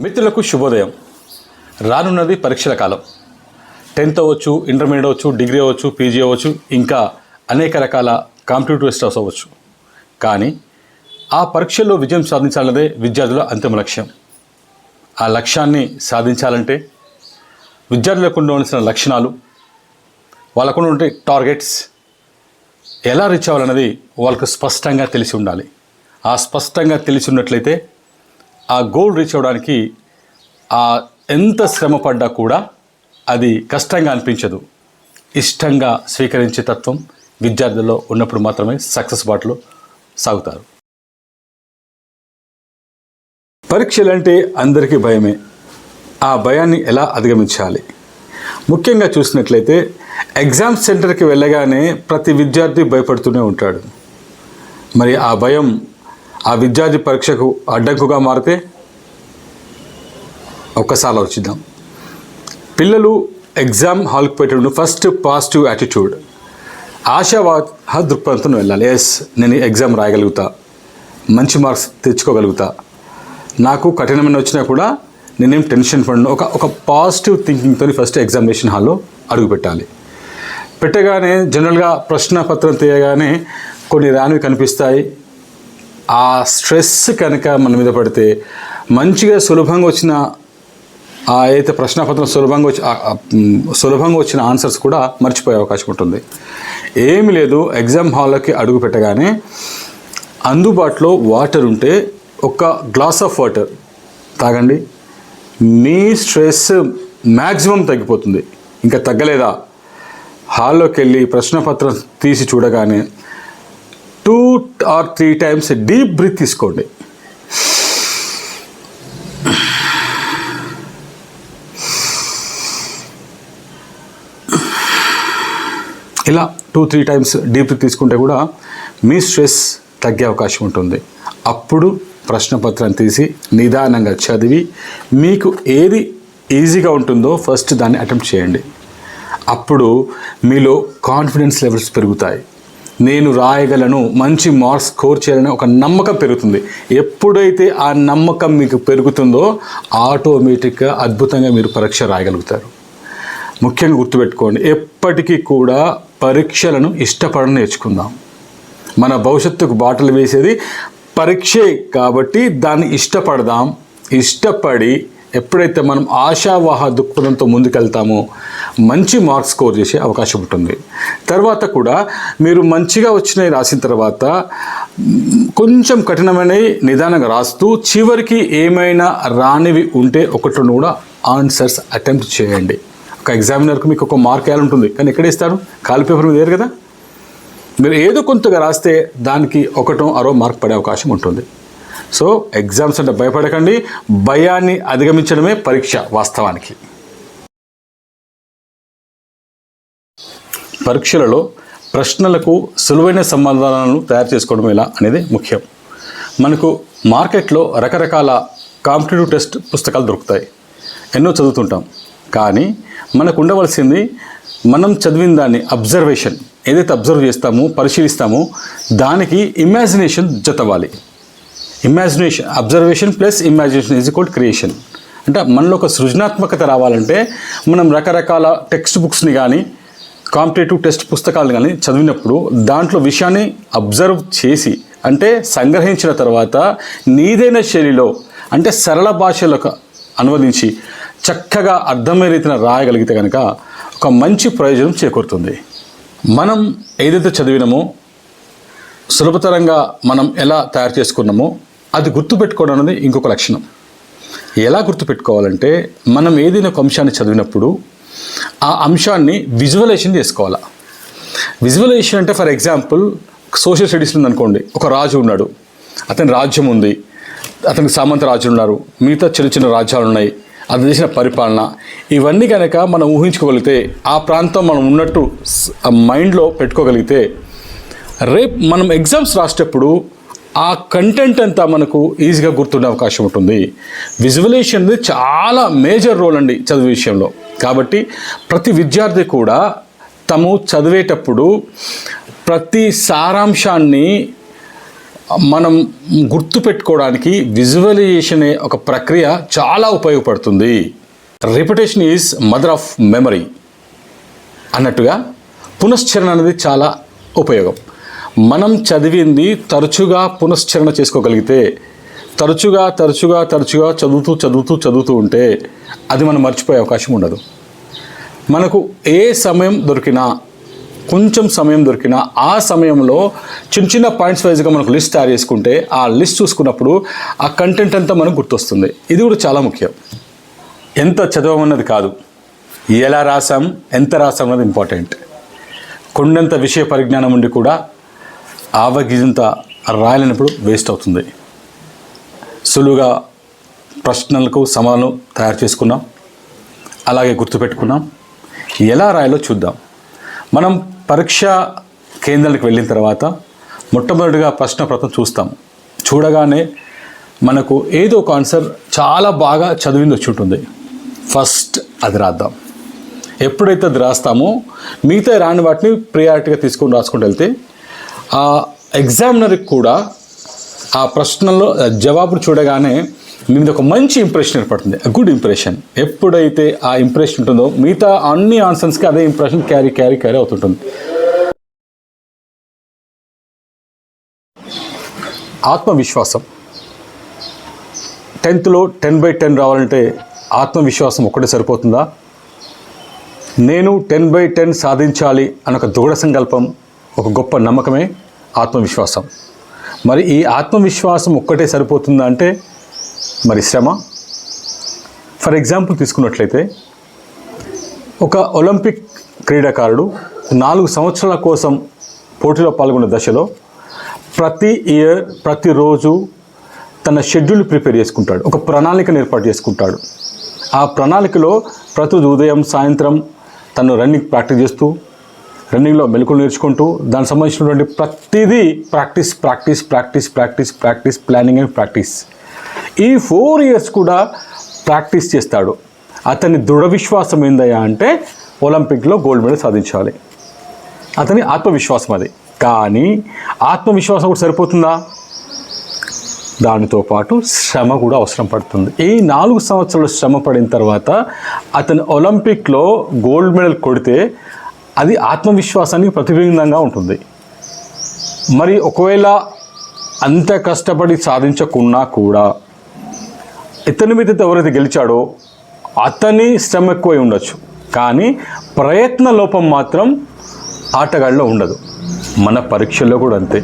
మిత్రులకు శుభోదయం. రానున్నది పరీక్షల కాలం. టెన్త్ అవ్వచ్చు ఇంటర్మీడియట్ అవ్వచ్చు డిగ్రీ అవ్వచ్చు పీజీ అవ్వచ్చు ఇంకా అనేక రకాల కాంపిటేటివ్ టెస్ట్స్ అవ్వచ్చు. కానీ ఆ పరీక్షల్లో విజయం సాధించాలన్నదే విద్యార్థుల అంతిమ లక్ష్యం. ఆ లక్ష్యాన్ని సాధించాలంటే విద్యార్థులకు ఉండవలసిన లక్షణాలు వాళ్ళకు ఉండే టార్గెట్స్ ఎలా రీచ్ అవ్వాలన్నది వాళ్ళకు స్పష్టంగా తెలిసి ఉండాలి. ఆ స్పష్టంగా తెలిసి ఉన్నట్లయితే ఆ గోల్ రీచ్ అవ్వడానికి ఆ ఎంత శ్రమ పడ్డా కూడా అది కష్టంగా అనిపించదు. ఇష్టంగా స్వీకరించే తత్వం విద్యార్థుల్లో ఉన్నప్పుడు మాత్రమే సక్సెస్ బాటలో సాగుతారు. పరీక్షలు అంటే అందరికీ భయమే. ఆ భయాన్ని ఎలా అధిగమించాలి? ముఖ్యంగా చూసినట్లయితే ఎగ్జామ్ సెంటర్కి వెళ్ళగానే ప్రతి విద్యార్థి భయపడుతూనే ఉంటాడు. మరి ఆ భయం ఆ విద్యార్థి పరీక్షకు అడ్డంకుగా మారితే ఒక్కసారి ఆలోచిద్దాం. పిల్లలు ఎగ్జామ్ హాల్కి పెట్టడం ఫస్ట్ పాజిటివ్ యాటిట్యూడ్. ఆశావాహ దృక్పథంతో వెళ్ళాలి. ఎస్ నేను ఎగ్జామ్ రాయగలుగుతా. మంచి మార్క్స్ తెచ్చుకోగలుగుతా. నాకు కఠినమైన వచ్చినా కూడా నేనేం టెన్షన్ పడను. ఒక ఒక పాజిటివ్ థింకింగ్తో ఫస్ట్ ఎగ్జామినేషన్ హాల్లో అడుగు పెట్టాలి. పెట్టగానే జనరల్గా ప్రశ్న పత్రం తీయగానే కొన్ని రానివి కనిపిస్తాయి. ఆ స్ట్రెస్ కనుక మన మీద పడితే మంచిగా సులభంగా వచ్చిన ఆ అయితే ప్రశ్నపత్రం సులభంగా వచ్చి సులభంగా వచ్చిన ఆన్సర్స్ కూడా మర్చిపోయే అవకాశం ఉంటుంది. ఏమి లేదు ఎగ్జామ్ హాల్లోకి అడుగు పెట్టగానే అందుబాటులో వాటర్ ఉంటే ఒక గ్లాస్ ఆఫ్ వాటర్ తాగండి. మీ స్ట్రెస్ మ్యాక్సిమం తగ్గిపోతుంది. ఇంకా తగ్గలేదా? హాల్లోకి వెళ్ళి ప్రశ్నపత్రం తీసి చూడగానే two or three times deep breath తీసుకోండి. ఇలా two three times deep breath తీసుకుంటే కూడా మీ స్ట్రెస్ తగ్గే అవకాశం ఉంటుంది. అప్పుడు ప్రశ్నపత్రం తీసి నిదానంగా చదివి మీకు ఏది ఈజీగా ఉంటుందో ఫస్ట్ దాన్ని అటెంప్ట్ చేయండి. అప్పుడు మీలో కాన్ఫిడెన్స్ లెవెల్స్ పెరుగుతాయి. నేను రాయగలను మంచి మార్క్స్ స్కోర్ చేయాలని ఒక నమ్మకం పెరుగుతుంది. ఎప్పుడైతే ఆ నమ్మకం మీకు పెరుగుతుందో ఆటోమేటిక్గా అద్భుతంగా మీరు పరీక్ష రాయగలుగుతారు. ముఖ్యంగా గుర్తుపెట్టుకోండి ఎప్పటికీ కూడా పరీక్షలను ఇష్టపడని నేర్చుకుందాం. మన భవిష్యత్తుకు బాటలు వేసేది పరీక్షే కాబట్టి దాన్ని ఇష్టపడదాం. ఇష్టపడి ఎప్పుడైతే మనం ఆశావాహ దృక్పథంతో ముందుకెళ్తామో మంచి మార్క్స్ స్కోర్ చేసే అవకాశం ఉంటుంది. తర్వాత కూడా మీరు మంచిగా వచ్చినవి రాసిన తర్వాత కొంచెం కఠినమైనవి నిదానంగా రాస్తూ చివరికి ఏమైనా రానివి ఉంటే ఒకటి రెండు కూడా ఆన్సర్స్ అటెంప్ట్ చేయండి. ఒక ఎగ్జామినర్కి మీకు ఒక మార్క్ వేయాలి ఉంటుంది కానీ ఎక్కడ ఇస్తారు కాలి పేపర్ మీద వేరు కదా? మీరు ఏదో కొంతగా రాస్తే దానికి ఒకటో అరో మార్క్ పడే అవకాశం ఉంటుంది. సో ఎగ్జామ్స్ అంటే భయపడకండి భయాన్ని అధిగమించడమే పరీక్ష వాస్తవానికి. పరీక్షలలో ప్రశ్నలకు సులువైన సమాధానాలను తయారు చేసుకోవడం ఎలా అనేది ముఖ్యం. మనకు మార్కెట్లో రకరకాల కాంపిటేటివ్ టెస్ట్ పుస్తకాలు దొరుకుతాయి. ఎన్నో చదువుతుంటాం. కానీ మనకు ఉండవలసింది మనం చదివిన దాన్ని అబ్జర్వేషన్. ఏదైతే అబ్జర్వ్ చేస్తామో పరిశీలిస్తామో దానికి imagination జతవాలి imagination observation plus imagination is equal creation అంటే మనలో ఒక సృజనాత్మకత రావాలంటే మనం రకరకాల టెక్స్ట్ బుక్స్ని కానీ కాంపిటేటివ్ టెస్ట్ పుస్తకాలు కానీ చదివినప్పుడు దాంట్లో విషయాన్ని అబ్జర్వ్ చేసి అంటే సంగ్రహించిన తర్వాత నీదైన శైలిలో అంటే సరళ భాషలకు అనువదించి చక్కగా అర్థమయ్యే రీతిన రాయగలిగితే కనుక ఒక మంచి ప్రయోజనం చేకూరుతుంది. మనం ఏదైతే చదివినామో సులభతరంగా మనం ఎలా తయారు చేసుకున్నామో అది గుర్తుపెట్టుకోవడం అనేది ఇంకొక లక్షణం. ఎలా గుర్తుపెట్టుకోవాలంటే మనం ఏదైనా ఒక అంశాన్ని చదివినప్పుడు ఆ అంశాన్ని విజువలైజేషన్ చేసుకోవాలా. విజువలైజేషన్ అంటే ఫర్ ఎగ్జాంపుల్ సోషల్ స్టడీస్ ఉందనుకోండి ఒక రాజు ఉన్నాడు. అతని రాజ్యం ఉంది. అతనికి సామంత రాజులు ఉన్నారు. మిగతా చిన్న చిన్న రాజ్యాలు ఉన్నాయి. అతను చేసిన పరిపాలన. ఇవన్నీ కనుక మనం ఊహించుకోగలిగితే ఆ ప్రాంతం మనం ఉన్నట్టు మైండ్లో పెట్టుకోగలిగితే రేపు మనం ఎగ్జామ్స్ రాసేటప్పుడు ఆ కంటెంట్ అంతా మనకు ఈజీగా గుర్తుండే అవకాశం ఉంటుంది. విజువలైజేషన్ అనేది చాలా మేజర్ రోల్ అండి చదువు విషయంలో. కాబట్టి ప్రతి విద్యార్థి కూడా తము చదివేటప్పుడు ప్రతి సారాంశాన్ని మనం గుర్తుపెట్టుకోవడానికి విజువలైజేషన్ అనే ఒక ప్రక్రియ చాలా ఉపయోగపడుతుంది. Repetition is mother of memory అన్నట్టుగా పునశ్చరణ అనేది చాలా ఉపయోగం. మనం చదివింది తరచుగా పునశ్చరణ చేసుకోగలిగితే తరచుగా తరచుగా తరచుగా చదువుతూ చదువుతూ చదువుతూ ఉంటే అది మనం మర్చిపోయే అవకాశం ఉండదు. మనకు ఏ సమయం దొరికినా కొంచెం సమయం దొరికినా ఆ సమయంలో చిన్న చిన్న పాయింట్స్ వైజ్గా మనకు లిస్ట్ తయారు చేసుకుంటే ఆ లిస్ట్ చూసుకున్నప్పుడు ఆ కంటెంట్ అంతా మనకు గుర్తొస్తుంది. ఇది కూడా చాలా ముఖ్యం. ఎంత చదవమన్నది కాదు. ఎలా రాసాం ఎంత రాసాం అన్నది ఇంపార్టెంట్. కొండంత విషయ పరిజ్ఞానం ఉండి కూడా ఆవగింత రాయలేనప్పుడు వేస్ట్ అవుతుంది. సులువుగా ప్రశ్నలకు సమాధానం తయారు చేసుకున్నాం. అలాగే గుర్తుపెట్టుకున్నాం. ఎలా రాయాలో చూద్దాం. మనం పరీక్ష కేంద్రానికి వెళ్ళిన తర్వాత మొట్టమొదటిగా ప్రశ్నపత్రం చూస్తాం. చూడగానే మనకు ఏదో ఒక ఆన్సర్ చాలా బాగా చదివింది వచ్చి ఉంటుంది. ఫస్ట్ అది రాద్దాం. ఎప్పుడైతే అది రాస్తామో మిగతా రాని వాటిని ప్రియారిటీగా తీసుకొని రాసుకుంటూ వెళ్తే ఆ ఎగ్జామినర్కి కూడా ఆ ప్రశ్నలో జవాబులు చూడగానే మీ మీద ఒక మంచి ఇంప్రెషన్ ఏర్పడుతుంది. గుడ్ ఇంప్రెషన్ ఎప్పుడైతే ఆ ఇంప్రెషన్ ఉంటుందో మిగతా అన్ని ఆన్సర్స్కి అదే ఇంప్రెషన్ క్యారీ క్యారీ క్యారీ అవుతుంటుంది. ఆత్మవిశ్వాసం. టెన్త్లో టెన్ బై టెన్ రావాలంటే ఆత్మవిశ్వాసం ఒక్కటే సరిపోతుందా? నేను టెన్ బై టెన్ సాధించాలి అనొక ఒక దృఢ సంకల్పం ఒక గొప్ప నమ్మకమే ఆత్మవిశ్వాసం. మరి ఈ ఆత్మవిశ్వాసం ఒక్కటే సరిపోతుందా అంటే మరి శ్రమ. ఫర్ ఎగ్జాంపుల్ తీసుకున్నట్లయితే ఒక ఒలింపిక్ క్రీడాకారుడు నాలుగు సంవత్సరాల కోసం పోటీలో పాల్గొనే దశలో ప్రతి ఇయర్ ప్రతిరోజు తన షెడ్యూల్ ప్రిపేర్ చేసుకుంటాడు. ఒక ప్రణాళికను ఏర్పాటు చేసుకుంటాడు. ఆ ప్రణాళికలో ప్రతి ఉదయం సాయంత్రం తను రన్నింగ్ ప్రాక్టీస్ చేస్తూ రన్నింగ్లో మెలకులు నేర్చుకుంటూ దానికి సంబంధించినటువంటి ప్రతిదీ practice practice practice practice practice planning and practice. ఈ ఫోర్ ఇయర్స్ కూడా ప్రాక్టీస్ చేస్తాడు. అతని దృఢ విశ్వాసం ఏందయ్యా అంటే ఒలింపిక్లో గోల్డ్ మెడల్ సాధించాలి. అతని ఆత్మవిశ్వాసం అది. కానీ ఆత్మవిశ్వాసం కూడా సరిపోతుందా? దానితో పాటు శ్రమ కూడా అవసరం పడుతుంది. ఈ నాలుగు సంవత్సరాలు శ్రమ పడిన తర్వాత అతను ఒలింపిక్లో గోల్డ్ మెడల్ కొడితే అది ఆత్మవిశ్వాసానికి ప్రతిబింబంగా ఉంటుంది. మరి ఒకవేళ అంత కష్టపడి సాధించకున్నా కూడా ఇతని మీద ఎవరైతే గెలిచాడో అతని శ్రమ ఎక్కువై ఉండొచ్చు. కానీ ప్రయత్న లోపం మాత్రం ఆటగాళ్ళలో ఉండదు. మన పరీక్షల్లో కూడా అంతే.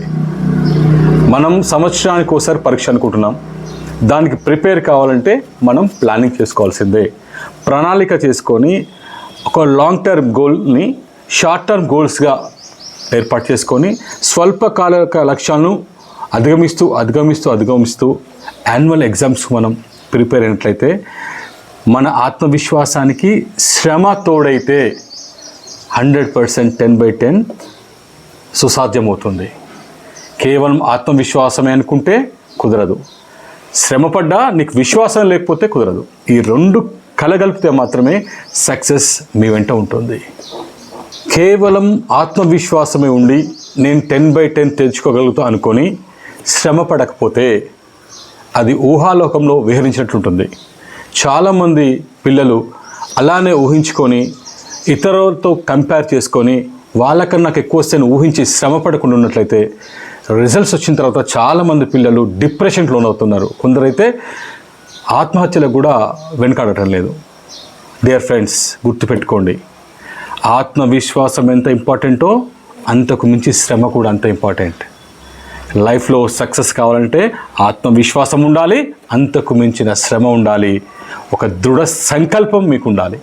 మనం సంవత్సరానికి ఒకసారి పరీక్ష అనుకుంటున్నాం. దానికి ప్రిపేర్ కావాలంటే మనం ప్లానింగ్ చేసుకోవాల్సిందే. ప్రణాళిక చేసుకొని ఒక లాంగ్ టర్మ్ గోల్ని షార్ట్ టర్మ్ గోల్స్గా ఏర్పాటు చేసుకొని స్వల్పకాలిక లక్ష్యాలను అధిగమిస్తూ అధిగమిస్తూ అధిగమిస్తూ యాన్యువల్ ఎగ్జామ్స్ మనం ప్రిపేర్ అయినట్లయితే మన ఆత్మవిశ్వాసానికి శ్రమ తోడైతే hundred percent ten by ten సుసాధ్యమవుతుంది. కేవలం ఆత్మవిశ్వాసమే అనుకుంటే కుదరదు. శ్రమపడ్డా నీకు విశ్వాసం లేకపోతే కుదరదు. ఈ రెండు కలగలిపితే మాత్రమే సక్సెస్ మీ వెంట ఉంటుంది. కేవలం ఆత్మవిశ్వాసమే ఉండి నేను టెన్ బై టెన్ తెచ్చుకోగలుగుతా అనుకొని శ్రమ పడకపోతే అది ఊహాలోకంలో విహరించినట్లుంటుంది. చాలామంది పిల్లలు అలానే ఊహించుకొని ఇతరులతో కంపేర్ చేసుకొని వాళ్ళకన్నా నాకు ఎక్కువ వస్తే ఊహించి శ్రమ పడకుండా ఉన్నట్లయితే రిజల్ట్స్ వచ్చిన తర్వాత చాలామంది పిల్లలు డిప్రెషన్కి లోనవుతున్నారు. కొందరైతే ఆత్మహత్యలకు కూడా వెనకాడటం లేదు. డియర్ ఫ్రెండ్స్ గుర్తుపెట్టుకోండి. ఆత్మవిశ్వాసం ఎంత ఇంపార్టెంటో అంతకు మించి శ్రమ కూడా అంత ఇంపార్టెంట్. లైఫ్లో సక్సెస్ కావాలంటే ఆత్మవిశ్వాసం ఉండాలి అంతకు మించిన శ్రమ ఉండాలి. ఒక దృఢ సంకల్పం మీకు ఉండాలి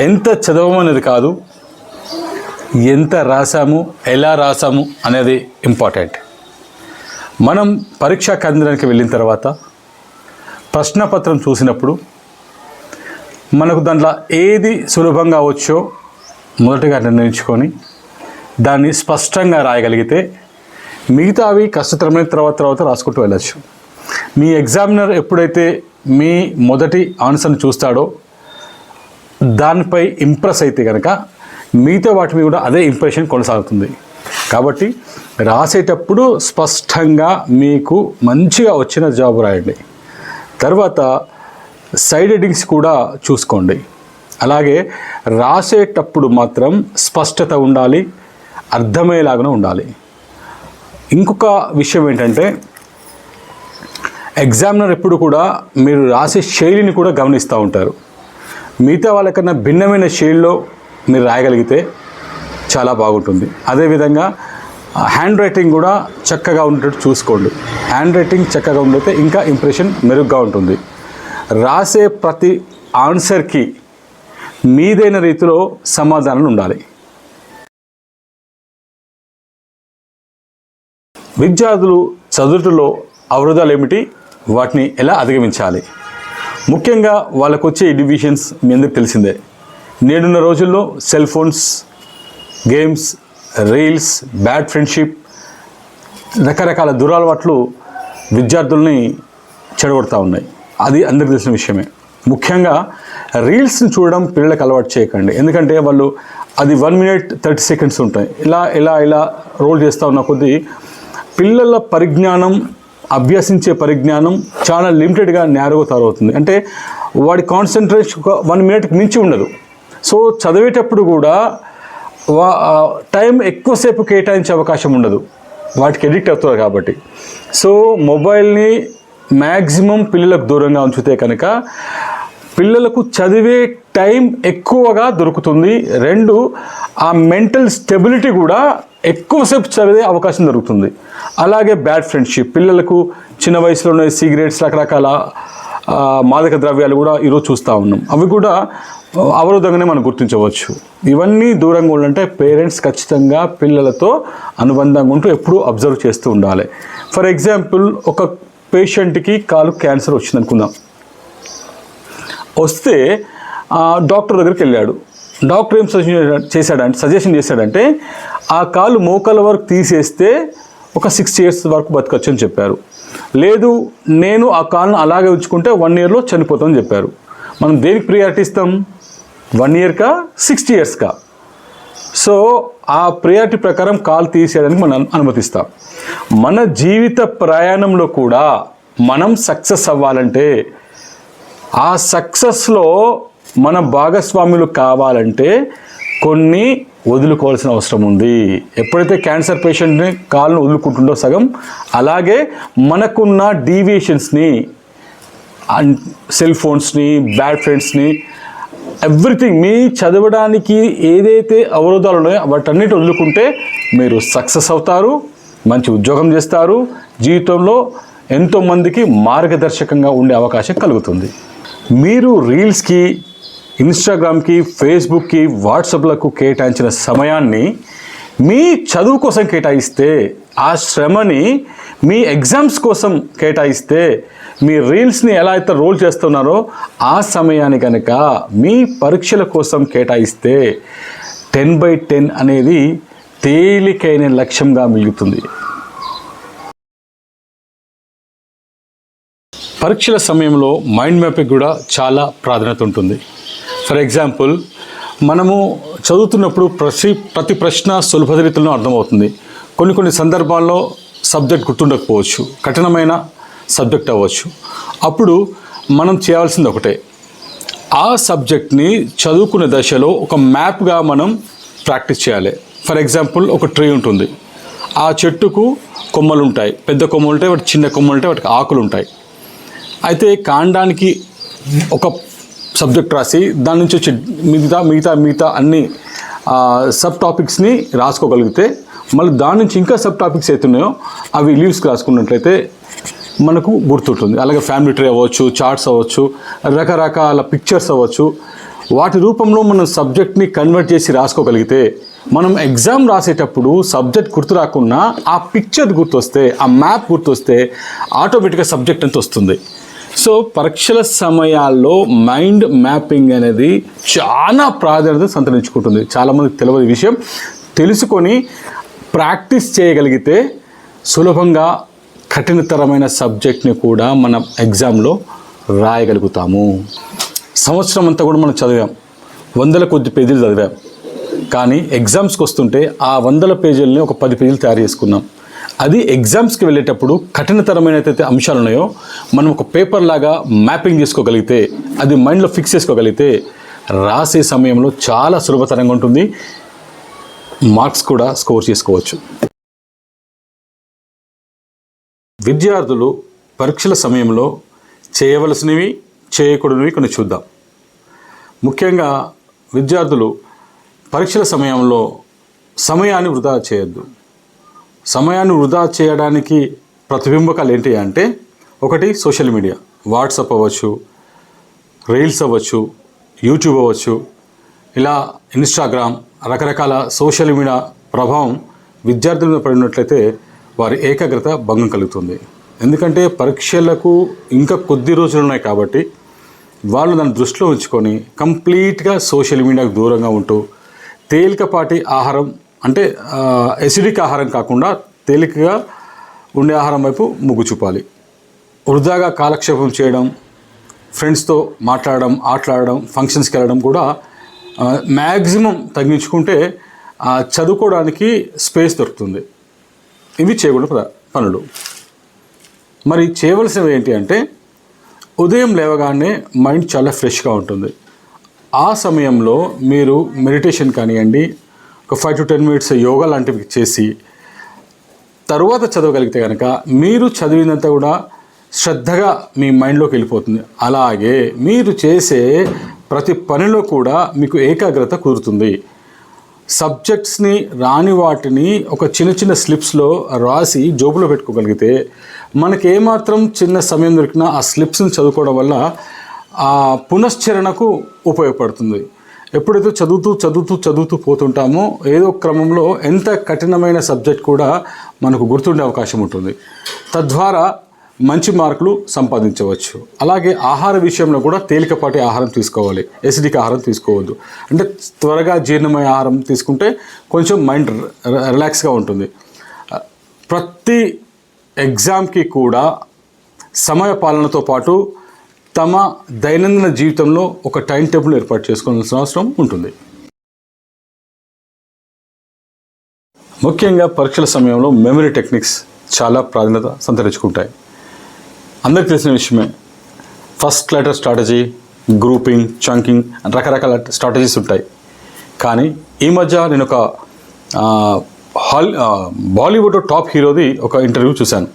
ఎంత చదవమనేది కాదు ఎంత రాసాము ఎలా రాసాము అనేది ఇంపార్టెంట్. మనం పరీక్షా కేంద్రానికి వెళ్ళిన తర్వాత ప్రశ్నపత్రం చూసినప్పుడు మనకు దాంట్లో ఏది సులభంగా వచ్చో మొదటగా నిర్ణయించుకొని దాన్ని స్పష్టంగా రాయగలిగితే మిగతావి కష్టతరమైన తర్వాత తర్వాత రాసుకుంటూ వెళ్ళచ్చు. మీ ఎగ్జామినర్ ఎప్పుడైతే మీ మొదటి ఆన్సర్ని చూస్తాడో దానిపై ఇంప్రెస్ అయితే కనుక మిగతా వాటి మీద కూడా అదే ఇంప్రెషన్ కొనసాగుతుంది. కాబట్టి రాసేటప్పుడు స్పష్టంగా మీకు మంచిగా వచ్చిన జాబ్ రాయండి. తర్వాత సైడ్ హెడ్డింగ్స్ కూడా చూసుకోండి. అలాగే రాసేటప్పుడు మాత్రం స్పష్టత ఉండాలి అర్థమయ్యేలాగానే ఉండాలి. ఇంకొక విషయం ఏంటంటే ఎగ్జామినర్ ఎప్పుడు కూడా మీరు రాసే శైలిని కూడా గమనిస్తూ ఉంటారు. మిగతా వాళ్ళకన్నా భిన్నమైన శైలిలో మీరు రాయగలిగితే చాలా బాగుంటుంది. అదేవిధంగా హ్యాండ్ రైటింగ్ కూడా చక్కగా ఉండేటట్టు చూసుకోండి. హ్యాండ్ రైటింగ్ చక్కగా ఉండైతే ఇంకా ఇంప్రెషన్ మెరుగ్గా ఉంటుంది. రాసే ప్రతి ఆన్సర్కి మీదైన రీతిలో సమాధానాలు ఉండాలి. విద్యార్థులు చదువులో అవరోధాలు ఏమిటి? వాటిని ఎలా అధిగమించాలి? ముఖ్యంగా వాళ్ళకు వచ్చే డివిజన్స్ మీ అందరికి తెలిసిందే. నేడున్న రోజుల్లో cell phones games reels bad friendship రకరకాల దురలవాట్లు విద్యార్థుల్ని చెడగొడతా ఉన్నాయి. అది అందరికి తెలిసిన విషయమే. ముఖ్యంగా రీల్స్ని చూడడం పిల్లలకు అలవాటు చేయకండి. ఎందుకంటే వాళ్ళు అది వన్ మినిట్ థర్టీ సెకండ్స్ ఉంటాయి. ఇలా ఇలా ఇలా రోల్ చేస్తూ ఉన్న కొద్దీ పిల్లల పరిజ్ఞానం అభ్యసించే పరిజ్ఞానం చాలా లిమిటెడ్గా నేరుగా తయారవుతుంది. అంటే వాడి కాన్సన్ట్రేషన్ వన్ మినిట్కి మించి ఉండదు. సో చదివేటప్పుడు కూడా వా టైం ఎక్కువసేపు కేటాయించే అవకాశం ఉండదు. వాటికి ఎడిక్ట్ అవుతారు కాబట్టి. సో మొబైల్ని మ్యాక్సిమం పిల్లలకు దూరంగా ఉంచితే కనుక పిల్లలకు చదివే టైం ఎక్కువగా దొరుకుతుంది. రెండు ఆ మెంటల్ స్టెబిలిటీ కూడా ఎక్కువసేపు చదివే అవకాశం దొరుకుతుంది. అలాగే బ్యాడ్ ఫ్రెండ్షిప్ పిల్లలకు చిన్న వయసులోనే సిగరెట్స్ రకరకాల మాదక ద్రవ్యాలు కూడా ఈరోజు చూస్తూ ఉన్నాం. అవి కూడా అవరోధంగానే మనం గుర్తించవచ్చు. ఇవన్నీ దూరంగా ఉండాలంటే పేరెంట్స్ ఖచ్చితంగా పిల్లలతో అనుబంధంగా ఉంటూ ఎప్పుడూ అబ్జర్వ్ చేస్తూ ఉండాలి. ఫర్ ఎగ్జాంపుల్ ఒక పేషెంట్కి కాలు క్యాన్సర్ వచ్చింది అనుకుందాం వస్తే డాక్టర్ దగ్గరికి వెళ్ళాడు. డాక్టర్ ఏం సజెషన్ చేశాడంటే సజెషన్ చేశాడంటే ఆ కాలు మోకాల వరకు తీసేస్తే ఒక సిక్స్ ఇయర్స్ వరకు బతకచ్చు అని చెప్పారు. లేదు నేను ఆ కాలును అలాగే ఉంచుకుంటే వన్ ఇయర్లో చనిపోతామని చెప్పారు. మనం దేనికి ప్రియారిటీ ఇస్తాం? వన్ ఇయర్కా సిక్స్టీ ఇయర్స్కా? సో ఆ ప్రియారిటీ ప్రకారం కాల్ తీసేయడానికి మనం అనుమతిస్తాం. మన జీవిత ప్రయాణంలో కూడా మనం సక్సెస్ అవ్వాలంటే ఆ సక్సెస్లో మన భాగస్వాములు కావాలంటే కొన్ని వదులుకోవాల్సిన అవసరం ఉంది. ఎప్పుడైతే క్యాన్సర్ పేషెంట్ని కాళ్ళను వదులుకుంటుండో సగం అలాగే మనకున్న డీవియేషన్స్ని సెల్ ఫోన్స్ని బ్యాడ్ ఫ్రెండ్స్ని ఎవ్రీథింగ్ మీ చదవడానికి ఏదైతే అవరోధాలు ఉన్నాయో వాటన్నిటి వదులుకుంటే మీరు సక్సెస్ అవుతారు మంచి ఉద్యోగం చేస్తారు జీవితంలో ఎంతోమందికి మార్గదర్శకంగా ఉండే అవకాశం కలుగుతుంది. మీరు రీల్స్కి ఇన్స్టాగ్రామ్కి ఫేస్బుక్కి వాట్సాప్లకు కేటాయించిన సమయాన్ని మీ చదువు కోసం కేటాయిస్తే ఆ శ్రమని మీ ఎగ్జామ్స్ కోసం కేటాయిస్తే మీ రీల్స్ని ఎలా అయితే రోల్ చేస్తున్నారో ఆ సమయాన్ని కనుక మీ పరీక్షల కోసం కేటాయిస్తే టెన్ బై టెన్ అనేది తేలికైన లక్ష్యంగా మిగులుతుంది. పరీక్షల సమయంలో మైండ్ మ్యాపింగ్ కూడా చాలా ప్రాధాన్యత ఉంటుంది. ఫర్ ఎగ్జాంపుల్ మనము చదువుతున్నప్పుడు ప్రతి ప్రతి ప్రశ్న సులభ రీతిలో అర్థమవుతుంది. కొన్ని కొన్ని సందర్భాల్లో సబ్జెక్ట్ గుర్తుండకపోవచ్చు. కఠినమైన సబ్జెక్ట్ అవ్వచ్చు. అప్పుడు మనం చేయాల్సింది ఒకటే. ఆ సబ్జెక్ట్ని చదువుకునే దశలో ఒక మ్యాప్గా మనం ప్రాక్టీస్ చేయాలి. ఫర్ ఎగ్జాంపుల్ ఒక ట్రీ ఉంటుంది. ఆ చెట్టుకు కొమ్మలు ఉంటాయి పెద్ద కొమ్మలు ఉంటాయి వాటి చిన్న కొమ్మలు ఉంటాయి వాటికి ఆకులు ఉంటాయి అయితే కాండానికి ఒక సబ్జెక్ట్ రాసి దాని నుంచి వచ్చి మిగతా మిగతా మిగతా అన్ని సబ్ టాపిక్స్ని రాసుకోగలిగితే మళ్ళీ దాని నుంచి ఇంకా సబ్ టాపిక్స్ అవుతున్నాయో అవి లీవ్స్కి రాసుకున్నట్లయితే మనకు గుర్తుంటుంది. అలాగే ఫ్యామిలీ ట్రీ అవ్వచ్చు చార్ట్స్ అవ్వచ్చు రకరకాల పిక్చర్స్ అవ్వచ్చు. వాటి రూపంలో మనం సబ్జెక్ట్ని కన్వర్ట్ చేసి రాసుకోగలిగితే మనం ఎగ్జామ్ రాసేటప్పుడు సబ్జెక్ట్ గుర్తు రాకుండా ఆ పిక్చర్ గుర్తొస్తే ఆ మ్యాప్ గుర్తొస్తే ఆటోమేటిక్గా సబ్జెక్ట్ అంత వస్తుంది. సో పరీక్షల సమయాల్లో మైండ్ మ్యాపింగ్ అనేది చాలా ప్రాధాన్యత సంతరించుకుంటుంది. చాలామందికి తెలియదు విషయం. తెలుసుకొని ప్రాక్టీస్ చేయగలిగితే సులభంగా కఠినతరమైన సబ్జెక్ట్ని కూడా మనం ఎగ్జామ్లో రాయగలుగుతాము. సంవత్సరం అంతా కూడా మనం చదివాం. వందల కొద్ది పేజీలు చదివాం. కానీ ఎగ్జామ్స్కి వస్తుంటే ఆ వందల పేజీలని ఒక పది పేజీలు తయారు చేసుకున్నాం. అది ఎగ్జామ్స్కి వెళ్ళేటప్పుడు కఠినతరమైన ఏదైతే అంశాలు ఉన్నాయో మనం ఒక పేపర్ లాగా మ్యాపింగ్ చేసుకోగలిగితే అది మైండ్లో ఫిక్స్ చేసుకోగలిగితే రాసే సమయంలో చాలా సులభతరంగా ఉంటుంది. మార్క్స్ కూడా స్కోర్ చేసుకోవచ్చు. విద్యార్థులు పరీక్షల సమయంలో చేయవలసినవి చేయకూడనివి కొన్ని చూద్దాం. ముఖ్యంగా విద్యార్థులు పరీక్షల సమయంలో సమయాన్ని వృధా చేయొద్దు. సమయాన్ని వృధా చేయడానికి ప్రతిబింబకాలు ఏంటి అంటే ఒకటి సోషల్ మీడియా. వాట్సాప్ అవ్వచ్చు రీల్స్ అవ్వచ్చు యూట్యూబ్ అవ్వచ్చు ఇలా ఇన్స్టాగ్రామ్ రకరకాల సోషల్ మీడియా ప్రభావం విద్యార్థుల మీద పడినట్లయితే వారి ఏకాగ్రత భంగం కలుగుతుంది. ఎందుకంటే పరీక్షలకు ఇంకా కొద్ది రోజులు ఉన్నాయి కాబట్టి వాళ్ళు దాన్ని దృష్టిలో ఉంచుకొని కంప్లీట్గా సోషల్ మీడియాకు దూరంగా ఉంటూ తేలికపాటి ఆహారం అంటే ఎసిడిక్ ఆహారం కాకుండా తేలికగా ఉండే ఆహారం వైపు మొగ్గు చూపాలి. వృధాగా కాలక్షేపం చేయడం ఫ్రెండ్స్తో మాట్లాడడం ఆటలాడడం ఫంక్షన్స్కి వెళ్ళడం కూడా మ్యాక్సిమం తగ్గించుకుంటే చదువుకోవడానికి స్పేస్ దొరుకుతుంది. ఇవి చేయకూడదు పనులు. మరి చేయవలసినవి ఏంటి అంటే ఉదయం లేవగానే మైండ్ చాలా ఫ్రెష్గా ఉంటుంది. ఆ సమయంలో మీరు మెడిటేషన్ కానివ్వండి ఒక five to ten minutes yoga లాంటివి చేసి తరువాత చదవగలిగితే కనుక మీరు చదివినంత కూడా శ్రద్ధగా మీ మైండ్లోకి వెళ్ళిపోతుంది. అలాగే మీరు చేసే ప్రతి పనిలో కూడా మీకు ఏకాగ్రత కుదురుతుంది. సబ్జెక్ట్స్ని రాని వాటిని ఒక చిన్న చిన్న స్లిప్స్లో రాసి జోబులో పెట్టుకోగలిగితే మనకేమాత్రం చిన్న సమయం దొరికినా ఆ స్లిప్స్ని చదువుకోవడం వల్ల ఆ పునశ్చరణకు ఉపయోగపడుతుంది. ఎప్పుడైతే చదువుతూ చదువుతూ చదువుతూ పోతుంటామో ఏదో క్రమంలో ఎంత కఠినమైన సబ్జెక్ట్ కూడా మనకు గుర్తుండే అవకాశం ఉంటుంది. తద్వారా మంచి మార్కులు సంపాదించవచ్చు. అలాగే ఆహార విషయంలో కూడా తేలికపాటి ఆహారం తీసుకోవాలి. ఎసిడిక్ ఆహారం తీసుకోవద్దు. అంటే త్వరగా జీర్ణమయ్యే ఆహారం తీసుకుంటే కొంచెం మైండ్ రిలాక్స్గా ఉంటుంది. ప్రతి ఎగ్జామ్కి కూడా సమయ పాలనతో పాటు తమ దైనందిన జీవితంలో ఒక టైం టేబుల్ ఏర్పాటు చేసుకోవాల్సిన అవసరం ఉంటుంది. ముఖ్యంగా పరీక్షల సమయంలో మెమరీ టెక్నిక్స్ చాలా ప్రాధాన్యత సంతరించుకుంటాయి. అందరికీ తెలిసిన విషయమే. First letter strategy grouping chunking రకరకాల స్ట్రాటజీస్ ఉంటాయి. కానీ ఈ మధ్య నేను ఒక హాల్ బాలీవుడ్ టాప్ హీరోది ఒక ఇంటర్వ్యూ చూశాను.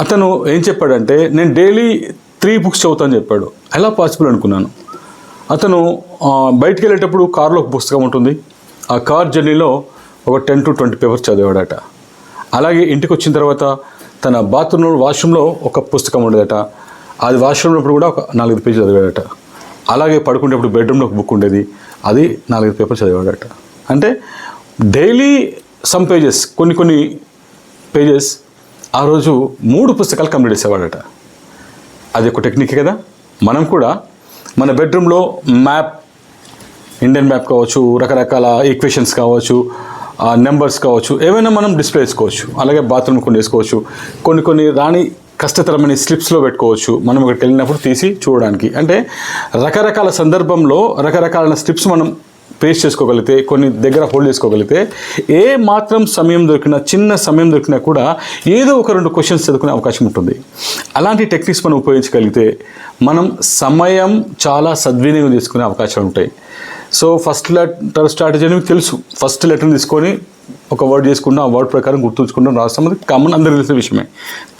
అతను ఏం చెప్పాడంటే నేను డైలీ త్రీ బుక్స్ చదువుతాను చెప్పాడు. ఎలా పాసిబుల్ అనుకున్నాను. అతను బయటికి వెళ్ళేటప్పుడు కార్లో ఒక పుస్తకం ఉంటుంది. ఆ కార్ జర్నీలో ఒక టెన్ టు ట్వంటీ పేపర్స్ చదివాడట. అలాగే ఇంటికి వచ్చిన తర్వాత తన బాత్రూమ్లో వాష్రూమ్లో ఒక పుస్తకం ఉండేదట. అది వాష్రూమ్ కూడా ఒక నాలుగు పేజీలు చదివాడట. అలాగే పడుకునేటప్పుడు బెడ్రూమ్లో ఒక బుక్ ఉండేది. అది నాలుగు పేపర్ చదివాడట. అంటే డైలీ సమ్ పేజెస్ కొన్ని కొన్ని పేజెస్ ఆ రోజు మూడు పుస్తకాలు కంప్లీట్ చేసేవాడట. అది ఒక టెక్నిక్ కదా. మనం కూడా మన బెడ్రూమ్లో మ్యాప్ ఇండియన్ మ్యాప్ కావచ్చు రకరకాల ఈక్వేషన్స్ కావచ్చు నెంబర్స్ కావచ్చు ఏవైనా మనం డిస్ప్లే చేసుకోవచ్చు అలాగే బాత్రూమ్ కొన్ని వేసుకోవచ్చు. కొన్ని కొన్ని రాని కష్టతరమైన స్లిప్స్లో పెట్టుకోవచ్చు మనం ఇక్కడికి వెళ్ళినప్పుడు తీసి చూడడానికి. అంటే రకరకాల సందర్భంలో రకరకాల స్లిప్స్ మనం పేస్ట్ చేసుకోగలిగితే కొన్ని దగ్గర హోల్డ్ చేసుకోగలిగితే ఏ మాత్రం సమయం దొరికినా చిన్న సమయం దొరికినా కూడా ఏదో ఒక రెండు క్వశ్చన్స్ చదువుకునే అవకాశం ఉంటుంది. అలాంటి టెక్నిక్స్ మనం ఉపయోగించగలిగితే మనం సమయం చాలా సద్వినియోగం చేసుకునే అవకాశాలు ఉంటాయి. సో ఫస్ట్ లెటర్ స్ట్రాటజీ అని తెలుసు. ఫస్ట్ లెటర్ తీసుకొని ఒక వర్డ్ చేసుకున్న ఆ వర్డ్ ప్రకారం గుర్తుంచుకుంటాం రాస్తాం. అది కామన్ అందరికీ తెలిసిన విషయమే.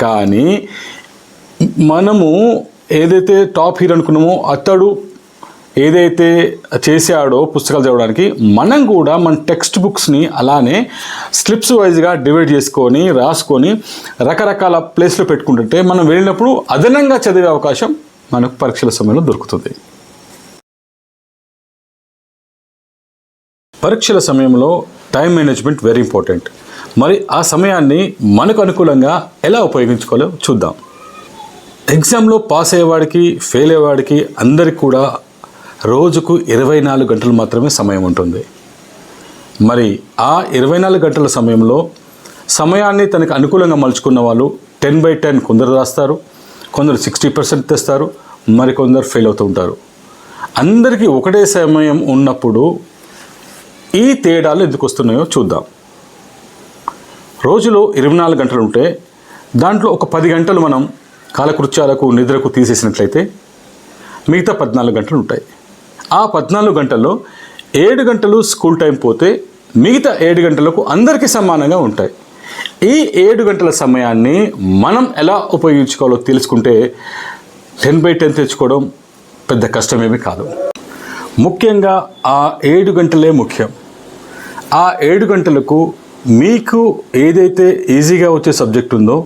కానీ మనము ఏదైతే టాప్ హీరో అనుకున్నామో అతడు ఏదైతే చేశాడో పుస్తకాలు చదవడానికి మనం కూడా మన టెక్స్ట్ బుక్స్ని అలానే స్లిప్స్ వైజ్గా డివైడ్ చేసుకొని రాసుకొని రకరకాల ప్లేస్లో పెట్టుకుంటుంటే మనం వెళ్ళినప్పుడు అదనంగా చదివే అవకాశం మనకు పరీక్షల సమయంలో దొరుకుతుంది. పరీక్షల సమయంలో టైం మేనేజ్మెంట్ వెరీ ఇంపార్టెంట్. మరి ఆ సమయాన్ని మనకు అనుకూలంగా ఎలా ఉపయోగించుకోవాలో చూద్దాం. ఎగ్జామ్లో పాస్ అయ్యేవాడికి ఫెయిల్ అయ్యేవాడికి అందరికి కూడా రోజుకు ఇరవై నాలుగు గంటలు మాత్రమే సమయం ఉంటుంది. మరి ఆ ఇరవై నాలుగు గంటల సమయంలో సమయాన్ని తనకు అనుకూలంగా మలుచుకున్న వాళ్ళు టెన్ బై టెన్ కొందరు రాస్తారు కొందరు సిక్స్టీ పర్సెంట్ తెస్తారు మరి కొందరు ఫెయిల్ అవుతూ ఉంటారు. అందరికీ ఒకటే సమయం ఉన్నప్పుడు ఈ తేడాలు ఎందుకు వస్తున్నాయో చూద్దాం. రోజులో ఇరవై నాలుగు గంటలు ఉంటే దాంట్లో ఒక పది గంటలు మనం కాలకృత్యాలకు నిద్రకు తీసేసినట్లయితే మిగతా పద్నాలుగు గంటలు ఉంటాయి ఆ పద్నాలుగు గంటల్లో ఏడు గంటలు స్కూల్ టైం పోతే మిగతా ఏడు గంటలకు అందరికీ సమానంగా ఉంటాయి. ఈ ఏడు గంటల సమయాన్ని మనం ఎలా ఉపయోగించుకోవాలో తెలుసుకుంటే టెన్ బై టెన్ తెచ్చుకోవడం పెద్ద కష్టమేమీ కాదు. ముఖ్యంగా ఆ ఏడు గంటలే ముఖ్యం. ఆ ఏడు గంటలకు మీకు ఏదైతే ఈజీగా వచ్చే సబ్జెక్ట్ ఉందో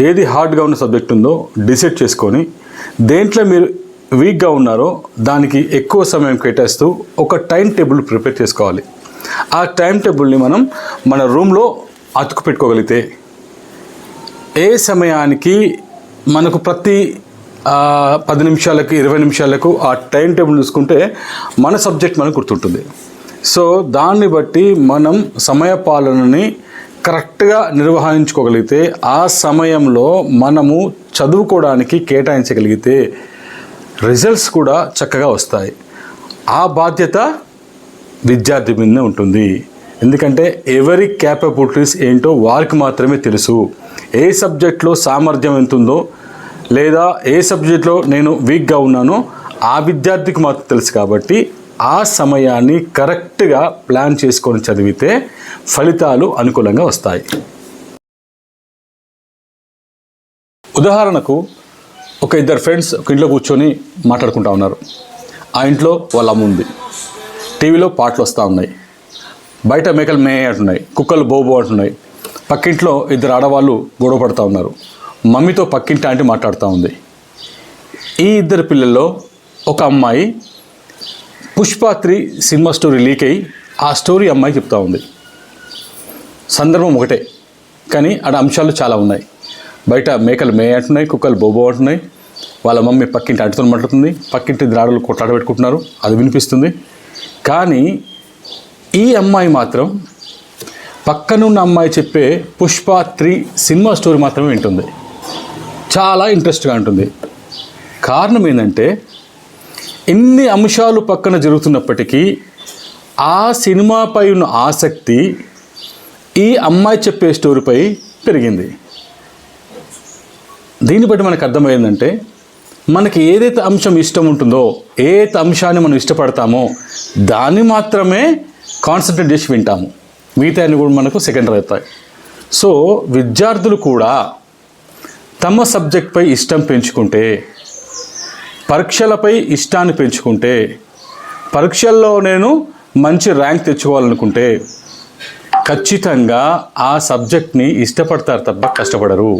ఏది హార్డ్గా ఉన్న సబ్జెక్ట్ ఉందో డిసైడ్ చేసుకొని దేంట్లో మీరు వీక్గా ఉన్నారో దానికి ఎక్కువ సమయం కేటాయిస్తూ ఒక టైం టేబుల్ ప్రిపేర్ చేసుకోవాలి. ఆ టైం టేబుల్ని మనం మన రూమ్లో అతుకు పెట్టుకోగలిగితే ఏ సమయానికి మనకు ప్రతి పది నిమిషాలకు ఇరవై నిమిషాలకు ఆ టైం టేబుల్ చూసుకుంటే మన సబ్జెక్ట్ మనకు గుర్తుంటుంది. సో దాన్ని బట్టి మనం సమయ పాలనని కరెక్ట్గా నిర్వహించుకోగలిగితే ఆ సమయంలో మనము చదువుకోవడానికి కేటాయించగలిగితే రిజల్ట్స్ కూడా చక్కగా వస్తాయి. ఆ బాధ్యత విద్యార్థి మీదనే ఉంటుంది. ఎందుకంటే ఎవరి క్యాపబిలిటీస్ ఏంటో వారికి మాత్రమే తెలుసు. ఏ సబ్జెక్ట్లో సామర్థ్యం ఎంత ఉందో లేదా ఏ సబ్జెక్ట్లో నేను వీక్గా ఉన్నానో ఆ విద్యార్థికి మాత్రం తెలుసు కాబట్టి ఆ సమయాన్ని కరెక్ట్గా ప్లాన్ చేసుకొని చదివితే ఫలితాలు అనుకూలంగా వస్తాయి. ఉదాహరణకు ఒక ఇద్దరు ఫ్రెండ్స్ ఒక ఇంట్లో కూర్చొని మాట్లాడుకుంటా ఉన్నారు. ఆ ఇంట్లో వాళ్ళ అమ్మ ఉంది. టీవీలో పాటలు వస్తూ ఉన్నాయి. బయట మేకలు మే అంటున్నాయి. కుక్కలు బోబో అంటున్నాయి. పక్కింట్లో ఇద్దరు ఆడవాళ్ళు గొడవ పడుతూ ఉన్నారు. మమ్మీతో పక్కింటి ఆంటీ మాట్లాడుతూ ఉంది. ఈ ఇద్దరు పిల్లల్లో ఒక అమ్మాయి Pushpa three cinema story leak అయ్యి ఆ స్టోరీ అమ్మాయి చెప్తా ఉంది. సందర్భం ఒకటే కానీ ఆడ అంశాలు చాలా ఉన్నాయి. బయట మేకలు మే అంటున్నాయి కుక్కలు బోబో అంటున్నాయి. వాళ్ళ మమ్మీ పక్కింటి అంటుతో మాట్లాడుతుంది పక్కింటి ద్రాడులు కొట్లాడ పెట్టుకుంటున్నారు అది వినిపిస్తుంది. కానీ ఈ అమ్మాయి మాత్రం పక్కనున్న అమ్మాయి చెప్పే పుష్ప త్రీ సినిమా స్టోరీ మాత్రమే వింటుంది. చాలా ఇంట్రెస్ట్గా ఉంటుంది. కారణం ఏంటంటే ఎన్ని అంశాలు పక్కన జరుగుతున్నప్పటికీ ఆ సినిమాపై ఉన్న ఆసక్తి ఈ అమ్మాయి చెప్పే స్టోరీపై పెరిగింది. దీన్ని బట్టి మనకు అర్థమైందంటే మనకి ఏదైతే అంశం ఇష్టం ఉంటుందో ఏదైతే అంశాన్ని మనం ఇష్టపడతామో దాన్ని మాత్రమే కాన్సన్ట్రేట్ చేసి వింటాము. మిగతా కూడా మనకు సెకండరీ అవుతాయి. సో విద్యార్థులు కూడా తమ సబ్జెక్ట్పై ఇష్టం పెంచుకుంటే పరీక్షలపై ఇష్టాన్ని పెంచుకుంటే పరీక్షల్లో నేను మంచి ర్యాంక్ తెచ్చుకోవాలనుకుంటే ఖచ్చితంగా ఆ సబ్జెక్ట్ని ఇష్టపడతారు తప్ప కష్టపడరు.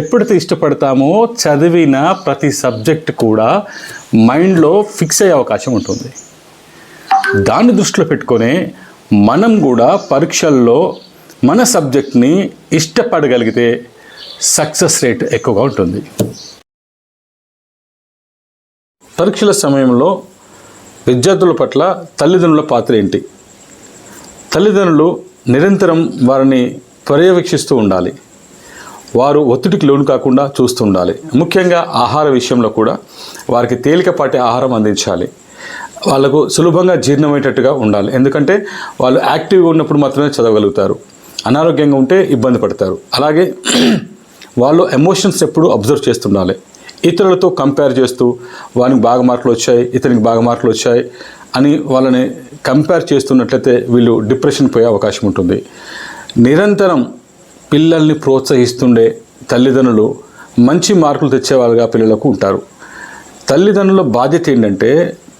ఎప్పుడైతే ఇష్టపడతామో చదివిన ప్రతి సబ్జెక్ట్ కూడా మైండ్లో ఫిక్స్ అయ్యే అవకాశం ఉంటుంది. దాన్ని దృష్టిలో పెట్టుకొని మనం కూడా పరీక్షల్లో మన సబ్జెక్ట్ని ఇష్టపడగలిగితే సక్సెస్ రేట్ ఎక్కువగా ఉంటుంది. పరీక్షల సమయంలో విద్యార్థుల పట్ల తల్లిదండ్రుల పాత్ర ఏంటి? తల్లిదండ్రులు నిరంతరం వారిని పర్యవేక్షిస్తూ ఉండాలి. వారు ఒత్తిడికి లోను కాకుండా చూస్తూ ఉండాలి. ముఖ్యంగా ఆహార విషయంలో కూడా వారికి తేలికపాటి ఆహారం అందించాలి. వాళ్ళకు సులభంగా జీర్ణమయ్యేటట్టుగా ఉండాలి. ఎందుకంటే వాళ్ళు యాక్టివ్గా ఉన్నప్పుడు మాత్రమే చదవగలుగుతారు. అనారోగ్యంగా ఉంటే ఇబ్బంది పడతారు. అలాగే వాళ్ళు ఎమోషన్స్ ఎప్పుడు అబ్జర్వ్ చేస్తుండాలి. ఇతరులతో కంపేర్ చేస్తూ వానికి బాగా మార్కులు వచ్చాయి ఇతనికి బాగా మార్కులు వచ్చాయి అని వాళ్ళని కంపేర్ చేస్తున్నట్లయితే వీళ్ళు డిప్రెషన్ పోయే అవకాశం ఉంటుంది. నిరంతరం పిల్లల్ని ప్రోత్సహిస్తుండే తల్లిదండ్రులు మంచి మార్కులు తెచ్చేవాళ్ళుగా పిల్లలకు ఉంటారు. తల్లిదండ్రుల బాధ్యత ఏంటంటే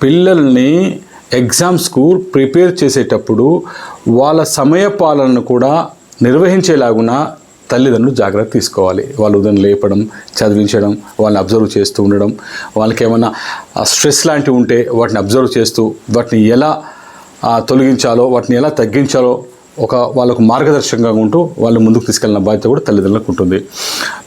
పిల్లల్ని ఎగ్జామ్స్కు ప్రిపేర్ చేసేటప్పుడు వాళ్ళ సమయ పాలనను కూడా నిర్వహించేలాగున తల్లిదండ్రులు జాగ్రత్త తీసుకోవాలి. వాళ్ళు ఉదయం లేపడం చదివించడం వాళ్ళని అబ్జర్వ్ చేస్తూ ఉండడం వాళ్ళకి ఏమైనా స్ట్రెస్ లాంటివి ఉంటే వాటిని అబ్జర్వ్ చేస్తూ వాటిని ఎలా తొలగించాలో వాటిని ఎలా తగ్గించాలో ఒక వాళ్ళకు మార్గదర్శకంగా ఉంటూ వాళ్ళు ముందుకు తీసుకెళ్ళిన బాధ్యత కూడా తల్లిదండ్రులకు ఉంటుంది.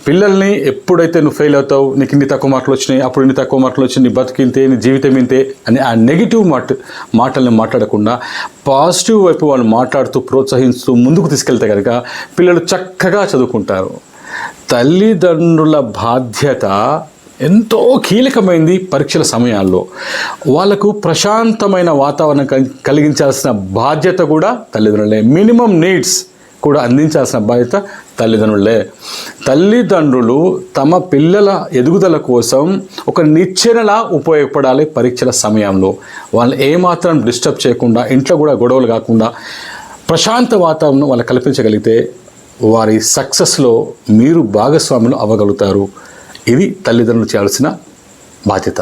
పిల్లల్ని ఎప్పుడైతే నువ్వు ఫెయిల్ అవుతావు నీకు ఇన్ని తక్కువ మార్కులు వచ్చినాయి అప్పుడు ఇన్ని తక్కువ మార్కులు వచ్చినాయి నీ బతికింతే నీ జీవితం ఇంతే అని ఆ నెగిటివ్ మాట మాటల్ని మాట్లాడకుండా పాజిటివ్ వైపు వాళ్ళు మాట్లాడుతూ ప్రోత్సహిస్తూ ముందుకు తీసుకెళ్తే కనుక పిల్లలు చక్కగా చదువుకుంటారు. తల్లిదండ్రుల బాధ్యత ఎంతో కీలకమైంది పరీక్షల సమయాల్లో. వాళ్ళకు ప్రశాంతమైన వాతావరణం కలిగించాల్సిన బాధ్యత కూడా తల్లిదండ్రులే. మినిమం నీడ్స్ కూడా అందించాల్సిన బాధ్యత తల్లిదండ్రులే. తల్లిదండ్రులు తమ పిల్లల ఎదుగుదల కోసం ఒక నిచ్చెనలా ఉపయోగపడాలి పరీక్షల సమయంలో. వాళ్ళు ఏమాత్రం డిస్టర్బ్ చేయకుండా ఇంట్లో కూడా గొడవలు కాకుండా ప్రశాంత వాతావరణం వాళ్ళు కల్పించగలిగితే వారి సక్సెస్లో మీరు భాగస్వాములు అవ్వగలుగుతారు. ఇది తల్లిదండ్రులు చేయాల్సిన బాధ్యత.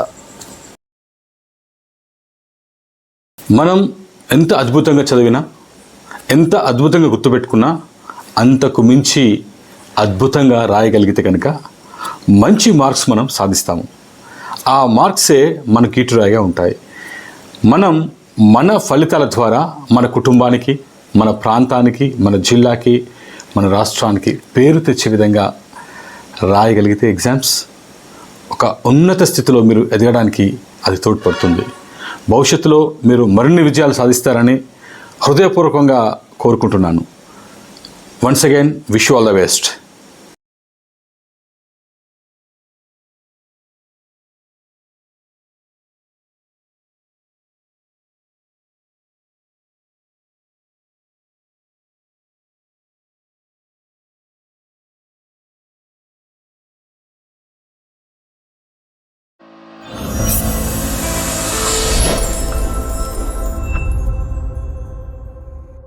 మనం ఎంత అద్భుతంగా చదివినా ఎంత అద్భుతంగా గుర్తుపెట్టుకున్నా అంతకు మించి అద్భుతంగా రాయగలిగితే కనుక మంచి మార్క్స్ మనం సాధిస్తాము. ఆ మార్క్సే మన కీటురాయిగా ఉంటాయి. మనం మన ఫలితాల ద్వారా మన కుటుంబానికి మన ప్రాంతానికి మన జిల్లాకి మన రాష్ట్రానికి పేరు తెచ్చే విధంగా రాయగలిగితే ఎగ్జామ్స్ ఒక ఉన్నత స్థితిలో మీరు ఎదగడానికి అది తోడ్పడుతుంది. భవిష్యత్తులో మీరు మరిన్ని విజయాలు సాధిస్తారని హృదయపూర్వకంగా కోరుకుంటున్నాను. Once again wish all the best